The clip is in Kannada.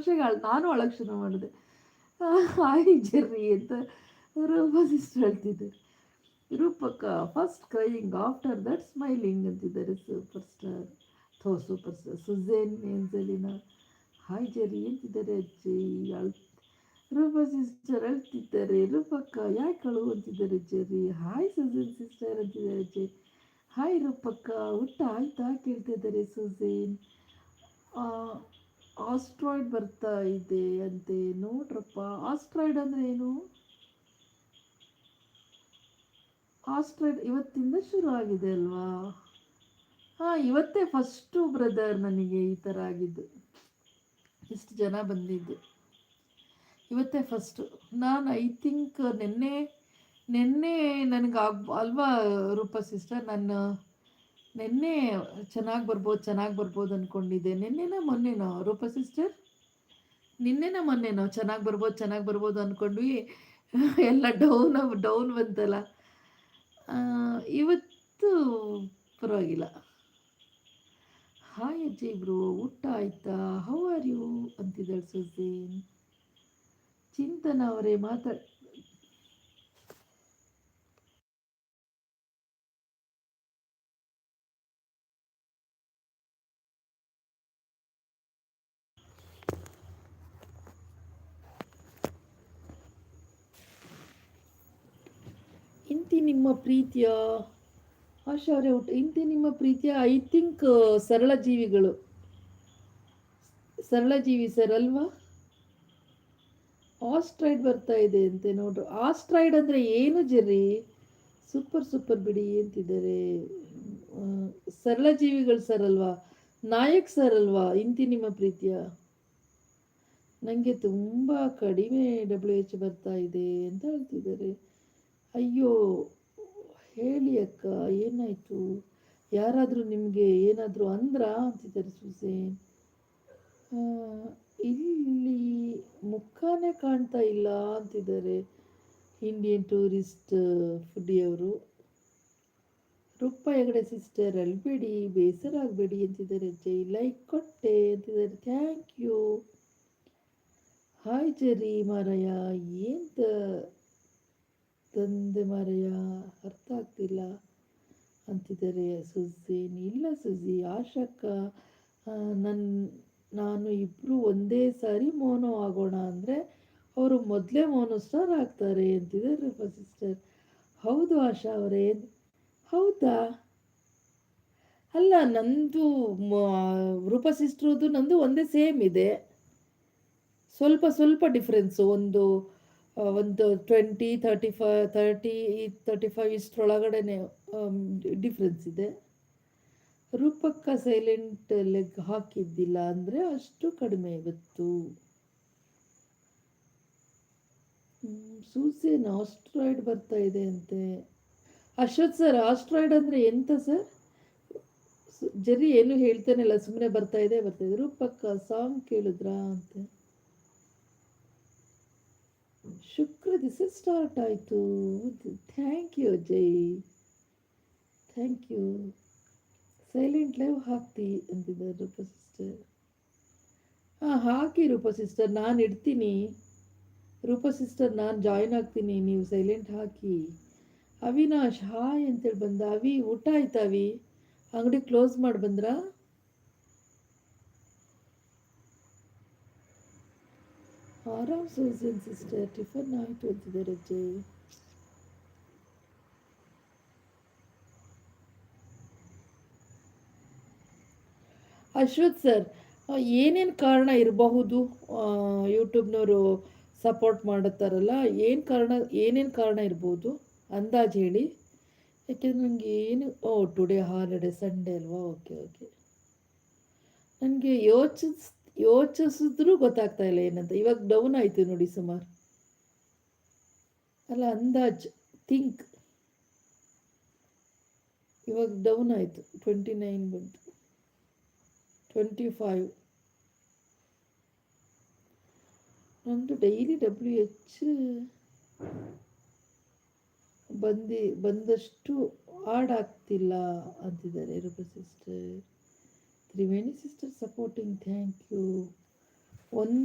ತಮಾಷೆಗೆ ಅಳ್ ನಾನು ಅಳಕ್ಕೆ ಶುರು ಮಾಡಿದೆ. ಹಾಯ್ ಜರ್ನಿ ಅಂತ ರೂಪ ಸಿಸ್ಟರ್ ಹೇಳ್ತಿದ್ದಾರೆ. ರೂಪಕ್ಕ first crying after that smiling ಅಂತಿದ್ದಾರೆ ಸೂಪರ್ ಸ್ಟಾರ್ ಥೋ super star Suzanne Angelina hi ಜರಿ ಅಂತಿದ್ದಾರೆ ಅಜ್ಜಿ. ರೂಪ ಸಿಸ್ಟರ್ ಅಳ್ತಿದ್ದಾರೆ ರೂಪಕ್ಕ ಯಾಕೆ ಅಳು ಅಂತಿದ್ದಾರೆ ಜರಿ ಹಾಯ್ ಸುಜೇನ್ ಸಿಸ್ಟರ್ ಅಂತಿದ್ದಾರೆ ಅಜ್ಜಿ. ಹಾಯ್ ರೂಪಕ್ಕ, ಊಟ ಆಯ್ತಾ ಕೇಳ್ತಿದ್ದಾರೆ ಸುಜೇನ್? ಆಸ್ಟ್ರಾಯ್ಡ್ ಬರ್ತಾ ಇದೆ ಅಂತೆ, ನೋಡ್ರಪ್ಪ. ಆಸ್ಟ್ರಾಯ್ಡ್ ಅಂದ್ರೆ ಏನು? ಆಸ್ಟ್ರಾಯ್ಡ್ ಇವತ್ತಿಂದ ಶುರು ಆಗಿದೆ ಅಲ್ವಾ? ಹಾ, ಇವತ್ತೇ ಫಸ್ಟು ಬ್ರದರ್ ನನಗೆ ಈ ಥರ ಆಗಿದ್ದು. ಇಷ್ಟು ಜನ ಬಂದಿದ್ದು. ಇವತ್ತೇ ಫಸ್ಟು ನಾನು ಐ ಥಿಂಕ್ ನಿನ್ನೆ ನಿನ್ನೆ ನನಗೆ ಅಲ್ವಾ ರೂಪ ಸಿಸ್ಟರ್ ನಾನು ನಿನ್ನೆ ಚೆನ್ನಾಗಿ ಬರ್ಬೋದು ಚೆನ್ನಾಗಿ ಬರ್ಬೋದು ಅಂದ್ಕೊಂಡಿದ್ದೆ ನಿನ್ನೆನ ಮೊನ್ನೆನೋ ರೂಪ ಸಿಸ್ಟರ್ ನಿನ್ನೆನ ಮೊನ್ನೆನೋ ಚೆನ್ನಾಗಿ ಬರ್ಬೋದು ಚೆನ್ನಾಗಿ ಬರ್ಬೋದು ಅಂದ್ಕೊಂಡ್ವಿ ಎಲ್ಲ ಡೌನ್ ಡೌನ್ ಬಂತಲ್ಲ. ಇವತ್ತು ಪರವಾಗಿಲ್ಲ. ಹಾಯ್ ಅಜ್ಜಿ ಇಬ್ರು ಊಟ ಆಯ್ತಾ? ಹೌ ಆರ್ ಯು ಅಂತಿದ್ದಾಳೆ ಸುಸೇನ್ ಚಿಂತನ ಅವರೇ ಮಾತಾಡ್ ಇಂತಿ ನಿಮ್ಮ ಪ್ರೀತಿಯ ಆಶಾ ಅವರೇ ಊಟ ಇಂತಿ ನಿಮ್ಮ ಪ್ರೀತಿಯ ಐ ಥಿಂಕ್ ಸರಳ ಜೀವಿಗಳು. ಸರಳ ಜೀವಿ ಸರ್ ಅಲ್ವಾ? ಆಸ್ಟ್ರೈಡ್ ಬರ್ತಾ ಇದೆ ಅಂತೆ ನೋಡ್ರಿ. ಆಸ್ಟ್ರೈಡ್ ಅಂದರೆ ಏನು ಜರಿ ಸೂಪರ್ ಸೂಪರ್ ಬಿಡಿ ಅಂತಿದ್ದಾರೆ. ಸರಳ ಜೀವಿಗಳು ಸರ್ ಅಲ್ವಾ? ನಾಯಕ್ ಸರ್ ಅಲ್ವಾ? ಇಂತಿ ನಿಮ್ಮ ಪ್ರೀತಿಯ? ನನಗೆ ತುಂಬ ಕಡಿಮೆ ಡಬ್ಲ್ಯೂ ಎಚ್ ಬರ್ತಾ ಇದೆ ಅಂತ ಹೇಳ್ತಿದ್ದಾರೆ. ಅಯ್ಯೋ, ಹೇಳಿ ಅಕ್ಕ, ಏನಾಯಿತು? ಯಾರಾದರೂ ನಿಮಗೆ ಏನಾದರೂ ಅಂದ್ರ? ಅಂತಿದ್ದಾರೆ ಸುಸೇನ್ ಇಲ್ಲಿ ಮುಖಾನೇ ಕಾಣ್ತಾ ಇಲ್ಲ ಅಂತಿದ್ದಾರೆ ಇಂಡಿಯನ್ ಟೂರಿಸ್ಟ್ ಫುಡ್ಡಿಯವರು. ರೂಪ ಹೆಗಡೆ ಸಿಸ್ಟರ್ ಅಲ್ಬೇಡಿ ಬೇಸರ ಆಗಬೇಡಿ ಅಂತಿದ್ದಾರೆ ಜೈ ಲೈಕ್ ಕೊಟ್ಟೆ ಅಂತಿದ್ದಾರೆ. Thank you. ಹಾಯ್ ಜರಿ ಮಾರಯ್ಯ ಏನು ತಂದೆ ಮಾರಯ್ಯ, ಅರ್ಥ ಆಗ್ತಿಲ್ಲ. ಅಂತಿದ್ದಾರೆ ಸುಜಿ ಇಲ್ಲ ಸುಜಿ ಆಶಕ್ಕ ನನ್ನ ನಾನು ಇಬ್ಬರು ಒಂದೇ ಸಾರಿ ಮೋನೋ ಆಗೋಣ ಅಂದರೆ ಅವರು ಮೊದಲೇ ಮೋನೋ ಸ್ಟಾರ್ ಆಗ್ತಾರೆ ಅಂತಿದ್ದಾರೆ ರೂಪ ಸಿಸ್ಟರ್. ಹೌದು ಆಶಾ ಅವರೇ. ಹೌದಾ? ಅಲ್ಲ, ನಂದು ರೂಪ ಸಿಸ್ಟ್ರದು ನಂದು ಒಂದೇ ಸೇಮ್ ಇದೆ. ಸ್ವಲ್ಪ ಸ್ವಲ್ಪ ಡಿಫ್ರೆನ್ಸು ಒಂದು ಒಂದು twenty thirty five thirty thirty five ಇಷ್ಟರೊಳಗಡೆ difference ಇದೆ. ರೂಪಕ್ಕ ಸೈಲೆಂಟ್ ಲೆಗ್ ಹಾಕಿದ್ದಿಲ್ಲ ಅಂದರೆ ಅಷ್ಟು ಕಡಿಮೆ ಇವತ್ತು ಸೂಸೇನ್ ಆಸ್ಟ್ರಾಯ್ಡ್ ಬರ್ತಾ ಇದೆ ಅಂತೆ. ಅಶ್ವಥ್ ಸರ್ ಆಸ್ಟ್ರಾಯ್ಡ್ ಅಂದರೆ ಎಂತ ಸರ್ ಜರಿ ಏನು ಹೇಳ್ತಾನೆಲ್ಲ ಸುಮ್ಮನೆ ಬರ್ತಾ ಇದೆ ಬರ್ತಾ ಇದೆ. ರೂಪಕ್ಕ ಸಾಂಗ್ ಕೇಳಿದ್ರಾ ಅಂತೆ. ಶುಕ್ರ ದಿವಸ ಸ್ಟಾರ್ಟ್ ಆಯಿತು. Thank you Ajay. Thank you silent live ಹಾಕ್ತಿ ಅಂತಿದ್ದಾರೆ ರೂಪ ಸಿಸ್ಟರ್ ಹಾಂ, ಹಾಕಿ ರೂಪ ಸಿಸ್ಟರ್ ನಾನು ಇಡ್ತೀನಿ. ರೂಪ ಸಿಸ್ಟರ್ ನಾನು ಜಾಯ್ನ್ ಆಗ್ತೀನಿ. ನೀವು ಸೈಲೆಂಟ್ ಹಾಕಿ. ಅವಿನಾಶ್ ಹಾಯ್ ಅಂತೇಳಿ ಬಂದ. ಅವಿ, ಊಟ ಆಯ್ತಾ ಅವಿ? ಅಂಗಡಿ ಕ್ಲೋಸ್ ಮಾಡಿ ಬಂದ್ರಾ? ಆರಾಮ್ ಸೂಸನ್ ಸಿಸ್ಟರ್ ಟಿಫನ್ ಆಯಿತು ಅಂತಿದ್ದಾರೆ ಅಜ್ಜಿ ಅಶ್ವಥ್ ಸರ್ ಏನೇನು ಕಾರಣ ಇರಬಹುದು? ಯೂಟ್ಯೂಬ್ನವರು ಸಪೋರ್ಟ್ ಮಾಡುತ್ತಾರಲ್ಲ, ಏನು ಕಾರಣ, ಏನೇನು ಕಾರಣ ಇರ್ಬೋದು? ಅಂದಾಜು ಹೇಳಿ. ಯಾಕೆಂದ್ರೆ ನನಗೆ ಏನು, ಓ ಟುಡೇ ಹಾಲಿಡೇ ಸಂಡೇ ಅಲ್ವಾ? ಓಕೆ ಓಕೆ ನನಗೆ ಯೋಚಿಸ್ ಯೋಚಿಸಿದ್ರೂ ಗೊತ್ತಾಗ್ತಾ ಇಲ್ಲ ಏನಂತ. ಇವಾಗ ಡೌನ್ ಆಯಿತು ನೋಡಿ ಸುಮಾರು. ಅಲ್ಲ, ಅಂದಾಜ್ ಥಿಂಕ್ ಇವಾಗ ಡೌನ್ ಆಯಿತು. ಟ್ವೆಂಟಿ ನೈನ್ ಬಂತು. ಟ್ವೆಂಟಿ ಫೈವ್ ನಂದು ಡೈಲಿ ಡಬ್ಲ್ಯೂ ಎಚ್ ಬಂದಿ, ಬಂದಷ್ಟು ಆಡ್ ಆಗ್ತಿಲ್ಲ ಅಂತಿದ್ದಾರೆ Roopa sister Triveni sister supporting thank you ಒಂದು